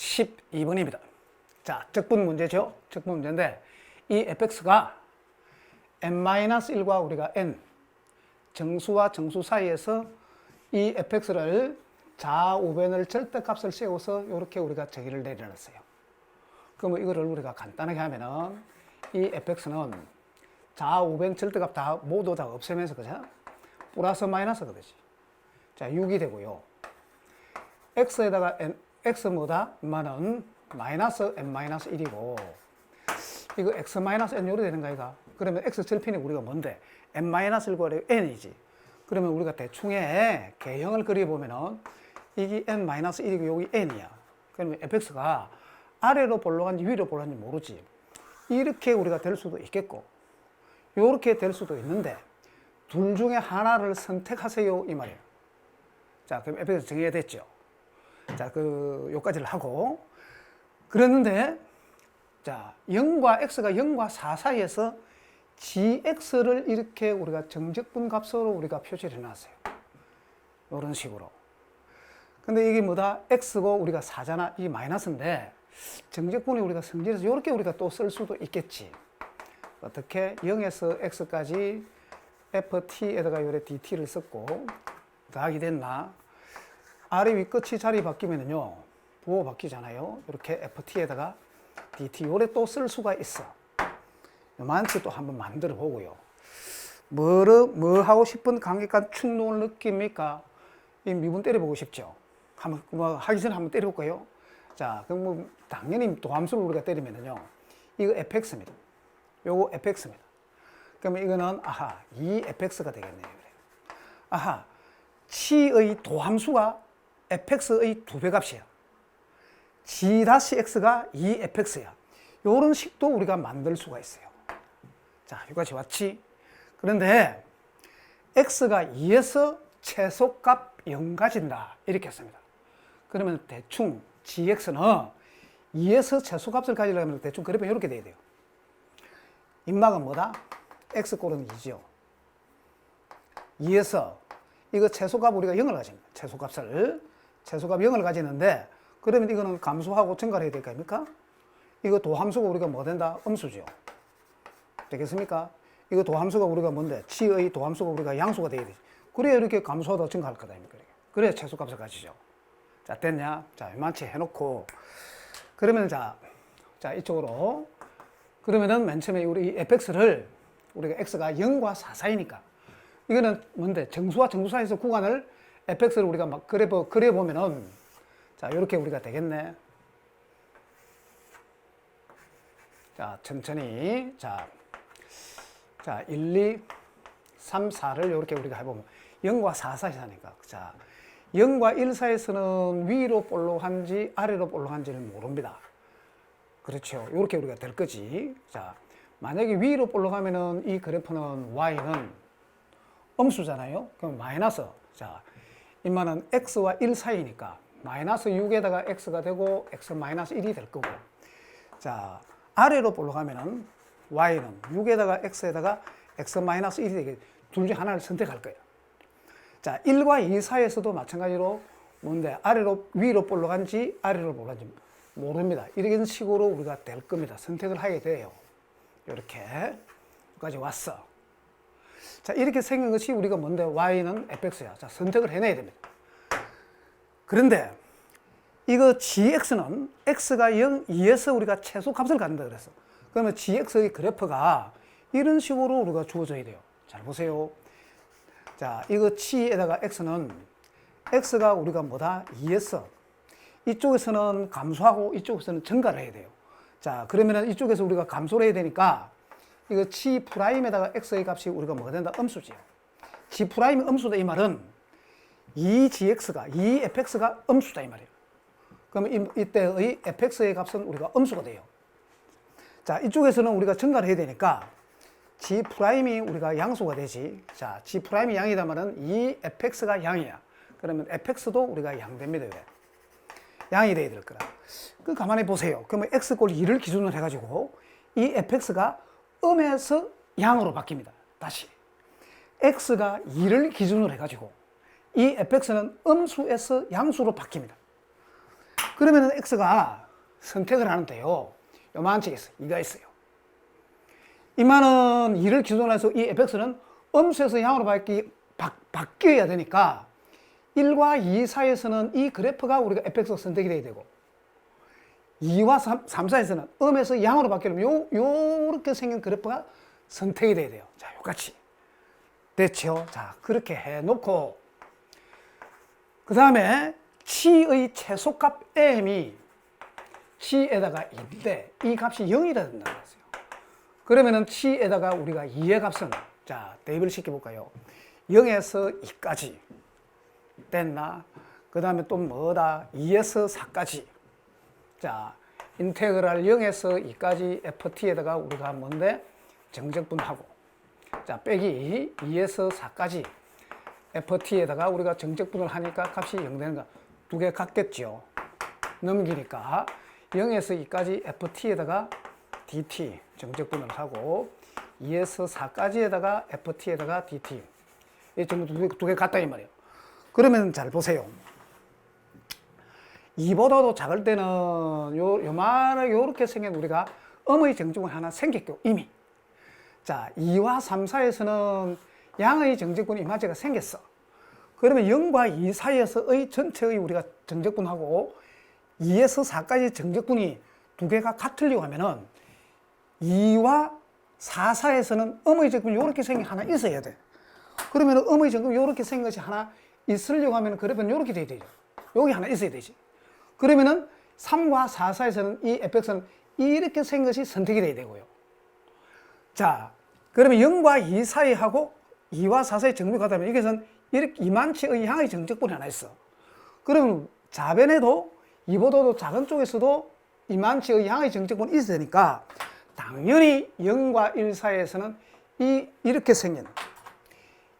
12번입니다. 자, 적분 문제죠. 적분 문제인데 이 fx가 n-1과 우리가 n 정수와 정수 사이에서 이 fx를 좌우변을 절대값을 세워서 이렇게 우리가 정의를 내려놨어요. 그러면 이거를 우리가 간단하게 하면은 이 fx는 좌우변 절대값 다 모두 다 없애면서 그죠? 플러스 마이너스가 되지. 자, 6이 되고요. x에다가 n, x 뭐다? 만은 마이너스 n 마이너스 1이고 이거 x 마이너스 n 요리 되는 거 이가 그러면 x 절편이 우리가 뭔데? n 마이너스 1과 n이지. 그러면 우리가 대충의 개형을 그려보면은 이게 n 마이너스 1이고 여기 n이야. 그러면 fx가 아래로 볼록한지 위로 볼록한지 모르지. 이렇게 우리가 될 수도 있겠고 요렇게 될 수도 있는데 둘 중에 하나를 선택하세요 이 말이에요. 자, 그럼 fx 정의가 됐죠. 자, 그 요까지를 하고 그랬는데 자, 0과 x가 0과 4 사이에서 gx를 이렇게 우리가 정적분 값으로 우리가 표시를 해 놨어요. 이런 식으로. 근데 이게 뭐다? x고 우리가 4잖아. 이 마이너스인데 정적분이 우리가 성질에서 이렇게 우리가 또 쓸 수도 있겠지. 어떻게 0에서 x까지 ft에다가 요래 dt를 썼고 더하기 됐나? 아래 위 끝이 자리 바뀌면은요 부호 바뀌잖아요. 이렇게 ft에다가 dt 요래 또 쓸 수가 있어. 요만치 또 한번 만들어 보고요. 뭐를 뭐 하고 싶은 강력한 충동을 느낍니까? 이 미분 때려보고 싶죠. 한번 뭐 하기 전에 한번 때려볼까요? 자, 그럼 뭐 당연히 도함수를 우리가 때리면은요. 이거 fx입니다. 요거 fx입니다. 그러면 이거는 아하 2fx가 되겠네요. 아하 치의 도함수가 fx의 두 배 값이야. g-x가 2fx야. 요런 식도 우리가 만들 수가 있어요. 자, 여기까지 왔지? 그런데 x가 2에서 최소값 0 가진다. 이렇게 했습니다. 그러면 대충 gx는 2에서 최소값을 가지려면 대충 그래프 이렇게 돼야 돼요. 인마가 뭐다? x꼴은 2죠. 2에서 이거 최소값 우리가 0을 가집니다. 최소값을. 최소값 0을 가지는데 그러면 이거는 감소하고 증가를 해야 될 거 아닙니까? 이거 도함수가 우리가 뭐 된다? 음수죠. 되겠습니까? 이거 도함수가 우리가 뭔데? 치의 도함수가 우리가 양수가 돼야 되지. 그래야 이렇게 감소하다 증가할 거다. 아닙니까? 그래야 최소값을 가지죠. 자, 됐냐? 자, 이만치 해놓고. 그러면 자, 자, 이쪽으로. 그러면은 맨 처음에 우리 이 fx를 우리가 x가 0과 4 사이니까 이거는 뭔데? 정수와 정수 사이에서 구간을 fx를 우리가 막 그려보, 그려보면은 자, 이렇게 우리가 되겠네. 자, 천천히. 자, 자, 1, 2, 3, 4를 이렇게 우리가 해보면 0과 4 사이 사니까. 자, 0과 1 사이에서는 위로 볼록한지 아래로 볼록한지는 모릅니다. 그렇죠. 이렇게 우리가 될 거지. 자, 만약에 위로 볼록하면은 이 그래프는 y는 음수잖아요. 그럼 마이너스. 자, 이만은 x와 1 사이니까 마이너스 6에다가 x가 되고 x 마이너스 1이 될 거고. 자, 아래로 볼록하면은 y는 6에다가 x에다가 x 마이너스 1이 되게 둘중 하나를 선택할 거예요. 자, 1과 2 사이에서도 마찬가지로 뭔데 아래로 위로 볼록한지 아래로 볼록한지 모릅니다. 이런 식으로 우리가 될 겁니다. 선택을 하게 돼요. 이렇게 여기까지 왔어. 자, 이렇게 생긴 것이 우리가 뭔데 y는 fx야. 자, 선택을 해내야 됩니다. 그런데 이거 gx는 x가 0, 2에서 우리가 최소 값을 갖는다 그랬어. 그러면 gx의 그래프가 이런 식으로 우리가 주어져야 돼요. 잘 보세요. 자, 이거 치에다가 x는 x가 우리가 뭐다? 2에서 이쪽에서는 감소하고 이쪽에서는 증가를 해야 돼요. 자, 그러면은 이쪽에서 우리가 감소를 해야 되니까 이거 치 프라임에다가 x의 값이 우리가 뭐가 된다? 음수지요. g 프라임이 음수다 이 말은 2gx가 2fx가 음수다 이 말이에요. 그러면 이, 이때의 fx의 값은 우리가 음수가 돼요. 자, 이쪽에서는 우리가 증가를 해야 되니까 g 프라임이 우리가 양수가 되지. 자, g 프라임이 양이다 말은 이 fx가 양이야. 그러면 fx도 우리가 양 됩니다. 왜? 양이 돼야 될 거라. 그 가만히 보세요. 그러면 x 꼴 2를 기준으로 해가지고 이 fx가 음에서 양으로 바뀝니다. 다시. x가 2를 기준으로 해가지고 이 fx는 음수에서 양수로 바뀝니다. 그러면은 x가 선택을 하는데요. 요만치 있어. 이가 있어요. 이만은 2를 기준으로 해서 이 fx는 음수에서 양으로 바뀌, 바, 바뀌어야 되니까 1과 2 사이에서는 이 그래프가 우리가 fx가 선택이 돼야 되고 2와 3, 3 사이에서는 음에서 양으로 바뀌려면 요, 요렇게 생긴 그래프가 선택이 돼야 돼요. 자, 요같이. 됐죠? 자, 그렇게 해놓고 그 다음에 치의 최소값 m이 치에다가 2인데 이 값이 0이라 된다는 거죠. 그러면은 치에다가 우리가 2의 값은 자 대입을 시켜볼까요? 0에서 2까지 됐나? 그 다음에 또 뭐다? 2에서 4까지 자 인테그랄 0에서 2까지 ft에다가 우리가 뭔데? 정적분하고 자 빼기 2에서 4까지 ft에다가 우리가 정적분을 하니까 값이 0 되는 거 두 개 같겠죠. 넘기니까 0에서 2까지 ft에다가 dt 정적분을 하고 2에서 4까지에다가 ft에다가 dt 이 전부 두 개 같다 이 말이에요. 그러면 잘 보세요. 2보다도 작을 때는 요 요만하게 요렇게 생긴 우리가 음의 정적분 하나 생겼고 이미 자 2와 3 사이에서는 양의 정적분이 이마저가 생겼어. 그러면 0과 2 사이에서의 전체의 우리가 정적분하고 2에서 4까지 정적분이 두 개가 같으려고 하면은 2와 4 사이에서는 음의 정적분이 이렇게 생긴 하나 있어야 돼. 그러면 음의 정적분이 이렇게 생긴 것이 하나 있으려고 하면 그러면 이렇게 돼야 되죠. 여기 하나 있어야 되지. 그러면은 3과 4 사이에서는 이 fx는 이렇게 생긴 것이 선택이 돼야 되고요. 자, 그러면 0과 2 사이하고 2와 4 사이 정비가 되면 이것은 이렇게 이만치의 양의 정적분이 하나 있어. 그럼 좌변에도 이보다도 작은 쪽에서도 이만치의 양의 정적분이 있어야 되니까 당연히 0과 1 사이에서는 이 이렇게 생긴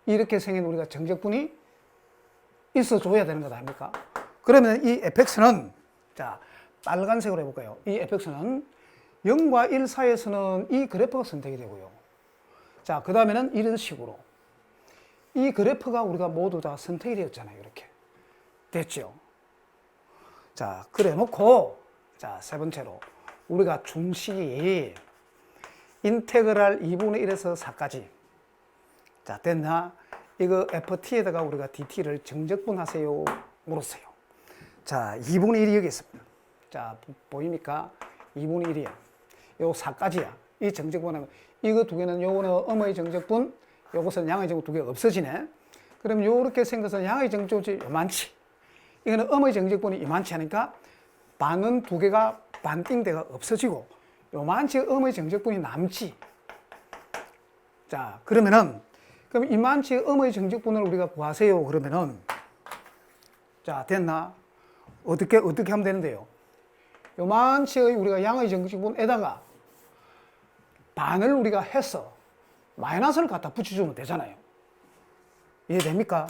이렇게 생긴 우리가 정적분이 있어 줘야 되는 것 아닙니까? 그러면 이 fx는 자 빨간색으로 해볼까요? 이 fx는 0과 1 사이에서는 이 그래프가 선택이 되고요. 자, 그 다음에는 이런 식으로. 이 그래프가 우리가 모두 다 선택이 되었잖아요. 이렇게. 됐죠? 자, 그래 놓고, 자, 세 번째로. 우리가 중식이 인테그랄 2분의 1에서 4까지. 자, 됐나? 이거 ft에다가 우리가 dt를 정적분하세요. 물었어요. 자, 2분의 1이 여기 있습니다. 자, 보- 보입니까? 2분의 1이야. 요 4까지야. 이 정적분하고 이거 두 개는 요거는 음의 정적분, 요것은 양의 정적분 두 개가 없어지네. 그럼 요렇게 생겨서 양의 정적분이 요만치. 이거는 음의 정적분이 이만치 하니까 반은 두 개가 반띵대가 없어지고 요만치 음의 정적분이 남지. 자, 그러면은 그럼 이만치 음의 정적분을 우리가 구하세요. 그러면은 자, 됐나? 어떻게 어떻게 하면 되는데요? 요만치의 우리가 양의 정직분에다가 반을 우리가 해서 마이너스를 갖다 붙여주면 되잖아요. 이해됩니까?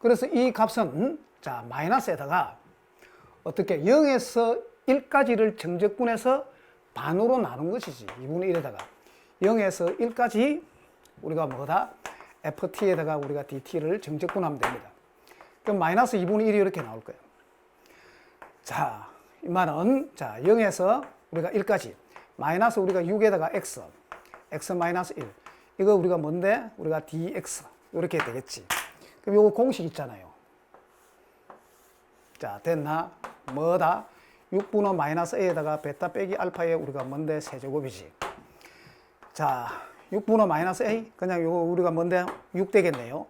그래서 이 값은 자 마이너스에다가 어떻게 0에서 1까지를 정적분해서 반으로 나눈 것이지 2분의 1에다가 0에서 1까지 우리가 뭐다? ft에다가 우리가 dt를 정적분하면 됩니다. 그럼 마이너스 2분의 1이 이렇게 나올 거예요. 자, 이 말은 자 0에서 우리가 1까지 마이너스 우리가 6에다가 x x 마이너스 1 이거 우리가 뭔데? 우리가 dx. 이렇게 되겠지. 그럼 요거 공식 있잖아요. 자 됐나? 뭐다? 6분의 마이너스 a에다가 베타 빼기 알파에 우리가 뭔데? 세제곱이지. 자 6분의 마이너스 a? 그냥 요거 우리가 뭔데? 6 되겠네요.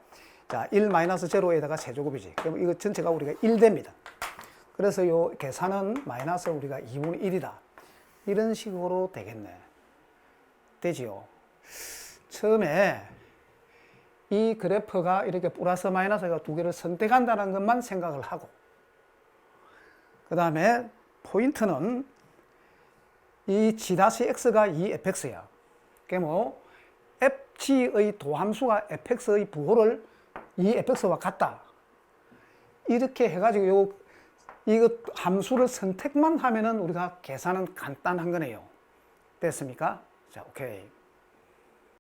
자 1 마이너스 제로에다가 세제곱이지. 그럼 이거 전체가 우리가 1 됩니다 그래서 요 계산은 마이너스 우리가 2분의 1이다. 이런 식으로 되겠네. 되지요. 처음에 이 그래프가 이렇게 플러스 마이너스가 두 개를 선택한다는 것만 생각을 하고 그 다음에 포인트는 이 g-x가 이 fx야. 그게 뭐 fg의 도함수가 fx의 부호를 이 fx와 같다. 이렇게 해가지고 요 이거 함수를 선택만 하면은 우리가 계산은 간단한 거네요. 됐습니까? 자, 오케이.